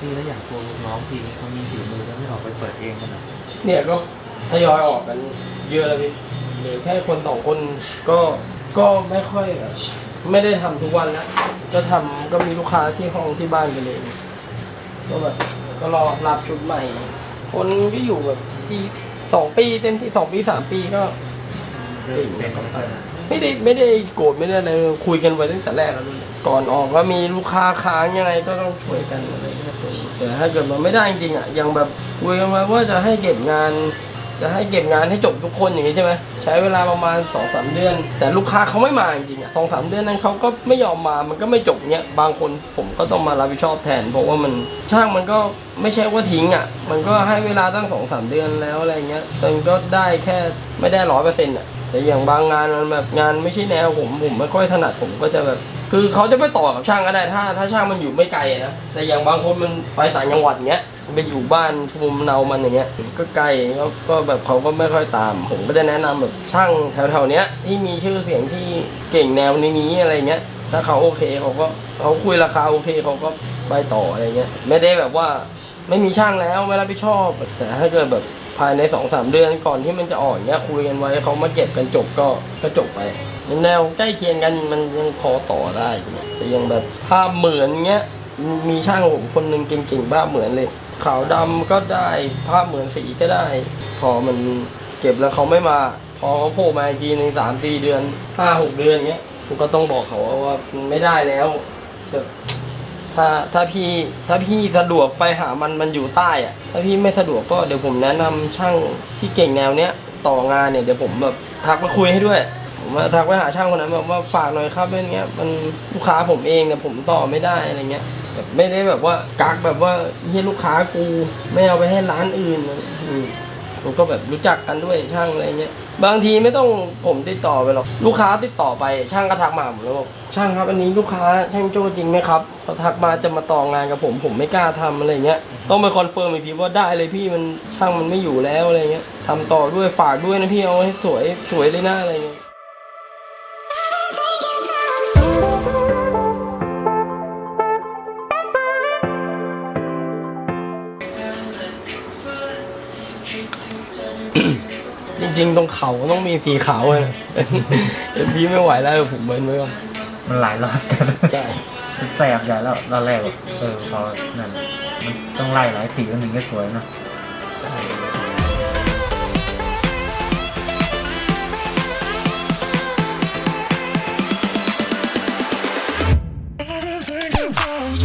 พี่แล้วอย่างตัวลูกน้องพี่เขามีฝีมือแล้วไม่ออกไปเปิดเองกันเหรอเนี่ยก็ทยอยออกกันเยอะแล้วพี่เหลือแค่คนสองคนก็ก็ไม่ค่อยแบบไม่ได้ทำทุกวันแล้วก็ทำก็มีลูกค้าที่ห้องที่บ้านไปเลยก็แบบก็รอรับชุดใหม่ คนก็อยู่แบบปีสองปีเต็มที่สองปีสามปีก็เป็นของเปิด ไม่ได้ไม่ได้โกรธไม่ได้อะไรคุยกันไว้ตั้งแต่แรกแล้วด้วยก่อนออกก็มีลูกค้าค้างยังไงก็ต้องช่วยกันอะไรเงี้ยแต่ถ้าเกิดมันไม่ได้จริงๆอะยังแบบคุยกันไว้ว่าจะให้เก็บงาน จะให้เก็บงานให้จบทุกคนอย่างนี้ใช่ไหมใช้เวลาประมาณ2อสเดือน แต่ลูกค้าเขาไม่มาจริงๆอะสองสามเดือนนั้นเขาก็ไม่ยอมมามันก็ไม่จบเนี้ยบางคนผมก็ต้องมารับผิดชอบแทนเพราะว่ามันช่างมันก็ไม่ใช่ว่าทิ้งอะ มันก็ให้เวลาตั้งสองสามเดือนแล้วอะไรเงี้ยแต่มันก็ได้แค่ไม่ได้ร้อยเปอร์เซ็นต์อะ แต่อย่างบางงานมันแบบงานไม่ใช่แนวผมผมไม่ค่อยถนัดผมก็จะแบบ คือเขาจะไปต่อกับช่างก็ได้ถ้า ถ้าช่างมันอยู่ไม่ไกลนะแต่อย่างบางคนมันไปต่างจังหวัดเงี้ยไปอยู่บ้านภูมิเนามันอย่างเงี้ยก็ไกลก็ก็แบบเขาก็ไม่ค่อยตาม ผมก็จะแนะนำแบบช่างแถวๆเนี้ยที่มีชื่อเสียงที่เก่งแนวนี้อะไรเงี้ยถ้าเขาโอเคเขาก็เขาคุยราคาโอเคเขาก็ไปต่ออะไรเงี้ยไม่ได้แบบว่า ไม่มีช่างแล้วไม่รับผิดชอบ แต่ถ้าเกิดแบบภายในสองสามเดือนก่อนที่มันจะอ่อกเนี้ยคุยกันไว้เขามาเก็บกันจบก็ก็จบไปแนวใกล้เคียงกันมันยังพอต่อได้เนี่ยแต่ยังแบบภาพเหมือนเงี้ยมีช่างผมคนหนึ่งเก่งๆภาพเหมือนเลยขาวดำก็ได้ภาพเหมือนสีก็ได้ พอมันเก็บแล้วเขาไม่มา พอเขาโผล่มาอีกทีหนึ่งสามสี่เดือนห้าหกเดือนเงี้ยผมก็ต้องบอกเขาว่าไม่ได้แล้วแบบ ถ้าถ้าพี่ถ้าพี่สะดวกไปหามันมันอยู่ใต้อะถ้าพี่ไม่สะดวกก็เดี๋ยวผมแนะนำช่างที่เก่งแนวเนี้ยต่องานเนี่ยเดี๋ยวผมแบบทักมาคุยให้ด้วย ผมาทักไปหาช่างคนนั้นแบบว่าฝากหน่อยครับเป็นเงี้ยมันลูกค้าผมเองเนี่ยผมต่อไม่ได้อะไรเงี้ยแบบไม่ได้แบบว่ากักแบบว่าเฮียลูกค้ากูไม่เอาไปให้ร้านอื่นอืม ผมก็แบบรู้จักกันด้วยช่างอะไรเงี้ยบางทีไม่ต้องผมติดต่อไปหรอกลูกค้าติดต่อไปช่างก็ทักมาผมแล้วบอกช่างครับอันนี้ลูกค้าช่างโจจริงไหมครับเขาทักมาจะมาต่องานกับผมผมไม่กล้าทำอะไรเงี้ยต้องไปคอนเฟิร์มอีกทีว่าได้เลยพี่มันช่างมันไม่อยู่แล้วอะไรเงี้ยทำต่อด้วยฝากด้วยนะพี่เอาให้สวยสวยเลยหน้าอะไรเงี้ย จริงๆ ตรงเขาต้องมีสีขาวเลยนะเดี๋ยวพี่ไม่ไหวแล้วผมเบิร์นไว้ก่อนมันหลายรอบกันใช่แสบใหญ่แล้วรอบแรกอะเออพอนั่นมันต้องไล่หลายสีแล้วถึงจะสวยเนอะใช่